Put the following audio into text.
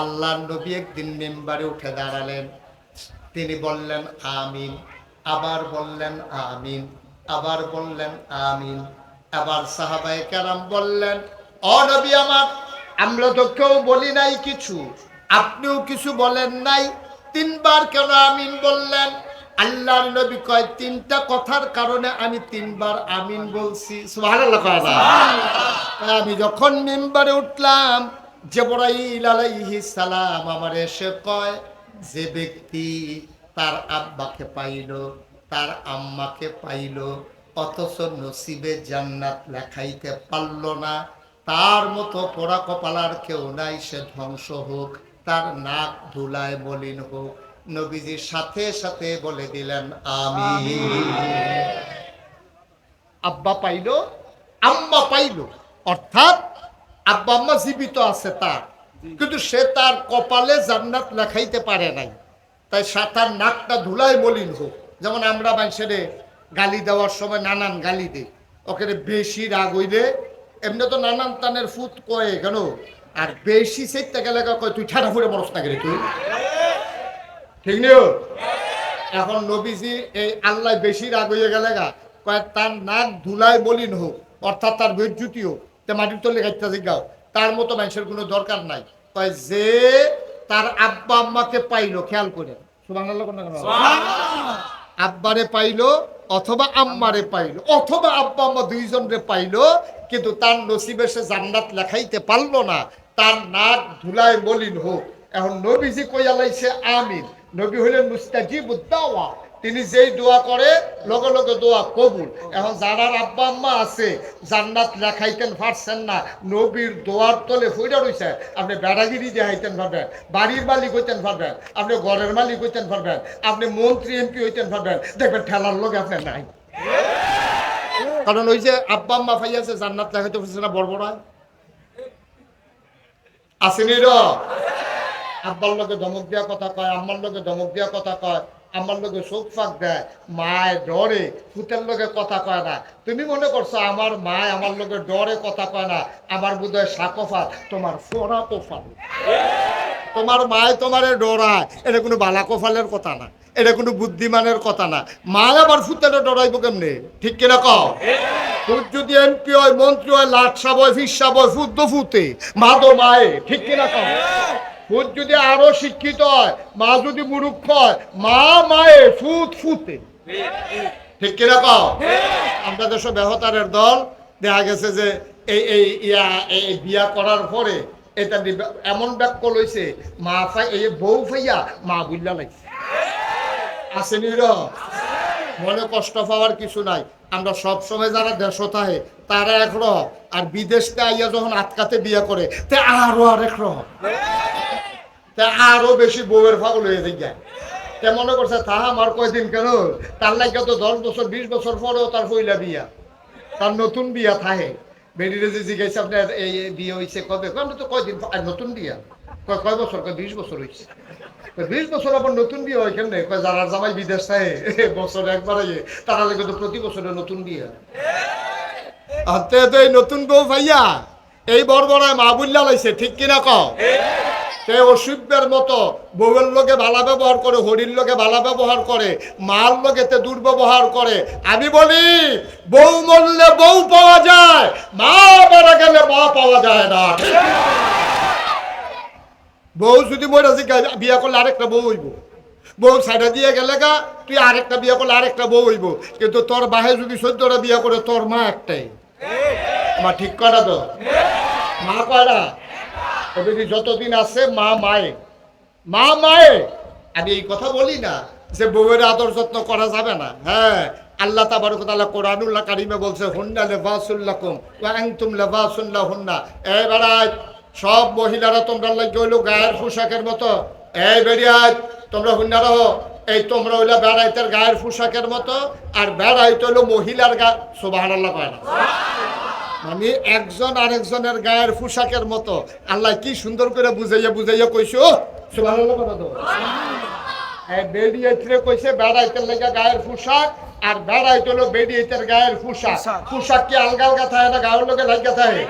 আল্লাহ নবী একদিন মেম্বারে উঠে দাঁড়ালেন। তিনি বললেন আমিন। আবার বললেন আমিন। আবার বললেন আমিন। আবার সাহাবাই কেরাম বললেন অ নবী আমার আমরা তো কেউ বলি নাই কিছু। আপনিও কিছু বলেন নাই। তিনবার কেন আমিন বললেন? আল্লাহর নবী কয় তিনটা কথার কারণে আমি তিনবার আমিন বলছি। আমি যখন মেম্বারে উঠলাম জেবরাইল আলাইহিস সালাম আমার এসে কয়, যে ব্যক্তি তার আব্বাকে পাইল, তার আম্মাকে পাইল, অথচ নসিবে জান্নাত লেখাইতে পারল না। তার মতো পোড়া কপালার কেউ নাই, সে ধ্বংস হোক, তার নাক ধুলায় মলিন হোক। নবীজির সাথে সাথে বলে দিলেন আমি আব্বা পাইল, আম্মা পাইল, অর্থাৎ আব্বা আম্মা জীবিত আছে তার। কিন্তু সে তার কপালে জান্নাত লেখাইতে পারে নাই। তাই সাঁতার নাকটা ধুলায় মলিন হোক। যেমন আমরা মানুষের গালি দেওয়ার সময় নানান গালি দিই। ওখানে বেশি রাগ হইলে এমনি তো নানান তানের ফুট কয়ে কেন? আর বেশি সেটটা গেলে কয় তুই ঠাডা ফুড়ে মরস না গেলে তুই? ঠিক নিও? এখন নবীজি এই আল্লাহ বেশি রাগ হয়ে গেলে গা কয় তার নাক ধুলায় মলিন হোক অর্থাৎ তার বেজ্জুতি হোক। তে মাটির তলে গাইতে জিজ্ঞাও তার মতো মানুষের কোনো দরকার নাই। কয় যে তার আব্বা আম্মাকে পাইলো খেয়াল করে আব্বারে পাইলো অথবা আম্মারে পাইলো অথবা আব্বা আম্মা দুইজনরে পাইলো কিন্তু তার নসিবে সে জান্নাত লেখাইতে পারল না। তার নাক ধুলায় মলিন হোক। এখন নবীজি কইয়া লাইছে আমিন। নবী হইলেন মুস্তাজিব দাওয়া। তিনি যেই দোয়া করে, লগে লগে দোয়া কবুল। এখন যারার আব্বা আম্মা আছে, জান্নাত লেখাইতেন পারছেন না, নবীর দোয়ার তলে ফুইরা রইছে। আপনি বেড়াগিরি দেখাইতেন পারবেন, বাড়ির মালিক হইতেন পারবেন, আপনি ঘরের মালিক হইতেন পারবেন, আপনি মন্ত্রী, এমপি হইতেন পারবেন। দেখবেন ঠেলার লোক আপনার নাই। কারণ ওই যে আব্বা আম্মা ফাইয়াছে, জান্নাত লেখাইতে পারছে না বড় বড় আসেনি র। আব্বার লোকে ধমক দেওয়া কথা কয়, আম্মার লোকে ধমক দেওয়া কথা কয়। আমার লোকে চোখ ফাঁক দেয়, মায় ডরে ফুতের লোকে কথা কয় না। তুমি মনে করছ আমার মায় আমার লোকে ডরে কথা কয় না, আমার বোধ বোধহয় সাকফা তোমার ফোরা কোফাল। তোমার মায় তোমারে ডরায়, এটা কোনো বালা কোফালের কথা না, এটা কোনো বুদ্ধিমানের কথা না। মায় আবার ফুতেরে ডরাইব কেমনে? ঠিক কিনা কও? ফুট যদি এমপি হয়, মন্ত্রী হয়, লাট সাব হয় ফিসাব হয় ফুট তো ফুতে। মা তো মায়ে, ঠিক কিনা কও? ফুট যদি আরও শিক্ষিত হয়, মা যদি মুরুক্ষ হয়, মা মায়ে ফুত ফুতে ঠিক কিনা কও? আমরা দেশে বেহতারের দল, দেখা গেছে যে এই এই, ইয়া, এই বিয়া করার পরে এটা এমন ব্যাক লইছে, মা ফাই, এই বউ ফাইয়া মা বুল্লা লাগছে আসেনি র? মনে কষ্ট পাওয়ার কিছু নাই। আমরা সব সময় যারা দেশ থাকে তারা এক রহ। আর বিদেশকে আইয়া যখন আটকাতে বিয়ে করে, তে আরও আরেক রহ। তে আরও বেশি বউয়ের ফাগল হয়ে যায়। তে মনে করছে, তা আমার কয়দিন কেন তার লাগে তো দশ বছর, বিশ বছর পরেও তার পইলা বিয়া। তার নতুন বিয়া থাকে বেরিয়ে যে জিজ্ঞাসা, আপনার এই বিয়ে হয়েছে কবে? আমরা তো কয়দিন নতুন বিয়া। কয় কয় বছর? কয়, বিশ বছর হয়েছে বিশ বছর আবার নতুন বিয়ে হয় কেন কয়, যারা জামাই বিদেশ থাকে, বছর একবার আইয়ে তারা লাগে তো প্রতি বছরে নতুন বিয়ে আতে তো এই নতুন বউ ভাইয়া, এই বড়বড়ায় মা বুল্লা লাইছে, ঠিক কিনা কও? সে অসুখের মতো বউয়ের লোকে ভালো ব্যবহার করে, হরির লোকে ভালো ব্যবহার করে, মার লোকে তে দুর্ব্যবহার করে। আমি বলি, বউ মরলে বউ পাওয়া যায়, মা মারা গেলে মা পাওয়া যায় না। বউ যদি মরে বিয়ে করলে আরেকটা বউ হইব। বউ সাইডে দিয়ে গেলে গা, তুই আরেকটা বিয়ে করলে আরেকটা বউ হইব। কিন্তু তোর বাহে যদি চোদ্দটা বিয়ে করে, তোর মা একটাই। আমার ঠিক করা তো? মা কয়টা? যদি যতদিন আছে মা মায়ে। মা মায়ে। আমি এই কথা বলি না যে বউয়ের আদর যত্ন করা যাবে না। হ্যাঁ আল্লাহ তাবারক কোরআনুল্লাহ কারিমে বলছে, হুন্না লিবাসুল্লাকুম ওয়া আনতুম লিবাসুল্লাহ হুন্না এই বেড়ায়, সব মহিলারা তোমরা লাগে হইল গায়ের পোশাকের মতো। এই বেরিয়ায় তোমরা হুন্না রহো। এই তোমরা হইল বেড়াইতের গায়ের পোশাকের মতো। আর বেড়াইতে হইল মহিলার গা সুবহানাল্লাহ কয় না। আমি একজন আরেকজনের গায়ের পোশাকের মতো। আল্লাহ কি সুন্দর করে বুঝাইয়া বুঝাইয়া কইছো? বেড়াইতে লাগা গায়ের পোশাক আর বেড়াইতে হলো বেড়িয়ে গায়ের পোশাক। পোশাক কি আলগা আলগা থাকে না গায়ের লোকে লাগা থাকে?